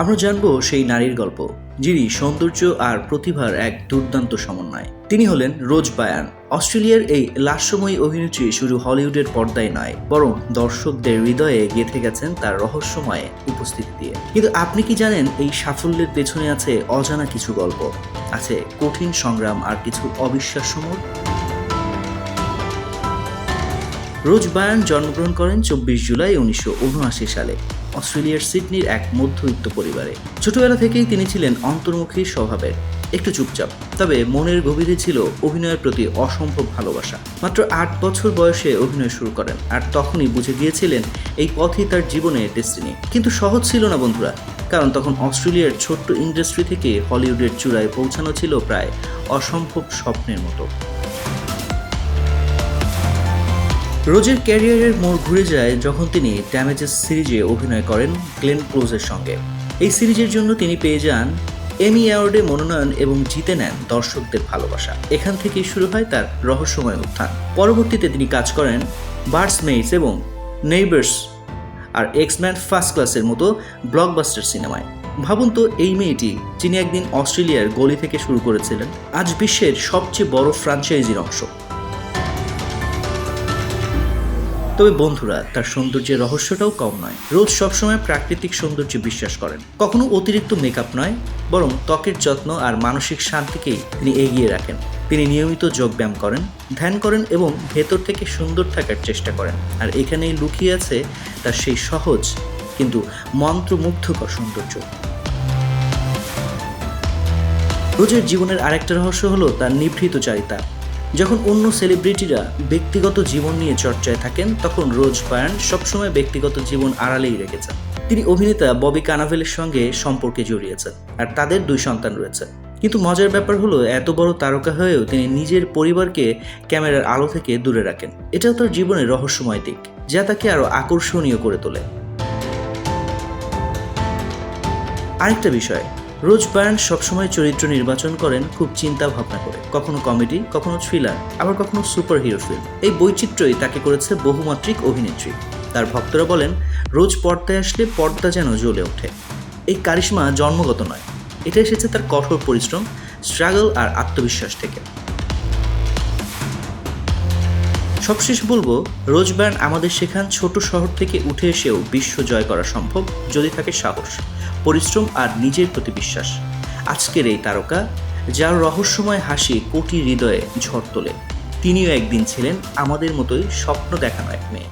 আমরা জানব সেই নারীর গল্প, যিনি সৌন্দর্য আর প্রতিভার এক দুর্দান্ত সমন্বয়। তিনি হলেন রোজ বায়ান। অস্ট্রেলিয়ার এই লাস্যময়ী অভিনেত্রী শুধু হলিউডের পর্দায় নয়, বরং দর্শকদের হৃদয়ে গেঁথে গেছেন তার রহস্যময় উপস্থিতি দিয়ে। কিন্তু আপনি কি জানেন এই সাফল্যের পেছনে আছে অজানা কিছু গল্প? আছে কঠিন সংগ্রাম আর কিছু অবিশ্বাস্য মোড়? রোজ বায়ান জন্মগ্রহণ করেন চব্বিশ জুলাই উনিশশো উনআশি সালে। অস্ট্রেলিয়ার সিডনির এক মধ্যবিত্ত পরিবারে। ছোটবেলা থেকেই তিনি ছিলেন অন্তর্মুখী স্বভাবের। একটু চুপচাপ, তবে মনের গভীরে ছিল অভিনয়ের প্রতি অসম্ভব ভালোবাসা। মাত্র আট বছর বয়সে অভিনয় শুরু করেন আর তখনই বুঝে গিয়েছিলেন এই পথই তার জীবনের ডেস্টিনি। কিন্তু সহজ ছিল না বন্ধুরা, কারণ তখন অস্ট্রেলিয়ার ছোট্ট ইন্ডাস্ট্রি থেকে হলিউডের চূড়ায় পৌঁছানো ছিল প্রায় অসম্ভব স্বপ্নের মতো। রোজের ক্যারিয়ারের মোড় ঘুরে যায় যখন তিনি ড্যামেজেস সিরিজে অভিনয় করেন গ্লেন ক্লোজের সঙ্গে। এই সিরিজের জন্য তিনি পেয়ে যান এমি অ্যাওয়ার্ডে মনোনয়ন এবং জিতে নেন দর্শকদের ভালোবাসা। এখান থেকেই শুরু হয় তার রহস্যময় উত্থান। পরবর্তীতে তিনি কাজ করেন বার্ডস মেইস এবং নেইবার্স আর এক্সম্যান ফার্স্ট ক্লাসের মতো ব্লকবাস্টার সিনেমায়। ভাবুন তো, এই মেয়েটি, যিনি একদিন অস্ট্রেলিয়ার গলি থেকে শুরু করেছিলেন, আজ বিশ্বের সবচেয়ে বড় ফ্রাঞ্চাইজির অংশ। তবে বন্ধুরা, তার সৌন্দর্যের রহস্যটাও কম নয়। রোজ সবসময় প্রাকৃতিক সৌন্দর্যে বিশ্বাস করেন। কখনো অতিরিক্ত মেকআপ নয়, বরং ত্বকের যত্ন আর মানসিক শান্তিকেই তিনি এগিয়ে রাখেন। তিনি নিয়মিত যোগব্যায়াম করেন, ধ্যান করেন এবং ভেতর থেকে সুন্দর থাকার চেষ্টা করেন। আর এখানেই লুকিয়ে আছে তার সেই সহজ কিন্তু মন্ত্রমুগ্ধকর সৌন্দর্য। রোজের জীবনের আরেকটা রহস্য হলো তার নিভৃত চারিতা যখন অন্য সেলিব্রিটিরা ব্যক্তিগত জীবন নিয়ে চর্চায় থাকেন, তখন রোজ বায়ান সবসময় ব্যক্তিগত জীবন আড়ালেই রেখেছেন। তিনি অভিনেতা ববি কানাভেলের সঙ্গে সম্পর্কে জড়িয়েছেন, আর তাদের দুই সন্তান রয়েছে। কিন্তু মজার ব্যাপার হলো, এত বড় তারকা হয়েও তিনি নিজের পরিবারকে ক্যামেরার আলো থেকে দূরে রাখেন। এটাও তার জীবনের রহস্যময় দিক, যা তাকে আরও আকর্ষণীয় করে তোলে। আরেকটা বিষয় রোজ বায়ান সবসময় চরিত্র নির্বাচন করেন খুব চিন্তা ভাবনা করে। কখনো কমেডি, কখনো থ্রিলার, আবার কখনো সুপার হিরো ফিল্ম। এই বৈচিত্র্যই তাকে করেছে বহুমাত্রিক অভিনেত্রী। তার ভক্তরা বলেন, রোজ পর্দায় আসলে পর্দা যেন জ্বলে ওঠে। এই কারিশ্মা জন্মগত নয়। এটা এসেছে তার কঠোর পরিশ্রম, স্ট্রাগল আর আত্মবিশ্বাস থেকে। সবশেষ বলব, রোজ ব্যান্ড আমাদের সেখান ছোট শহর থেকে উঠে এসেও বিশ্ব জয় করা সম্ভব যদি থাকে সাহস, পরিশ্রম আর নিজের প্রতি বিশ্বাস। আজকের এই তারকা, যার রহস্যময় হাসি কোটি হৃদয়ে ঝড় তোলে, তিনিও একদিন ছিলেন আমাদের মতোই স্বপ্ন দেখানো এক মেয়ে।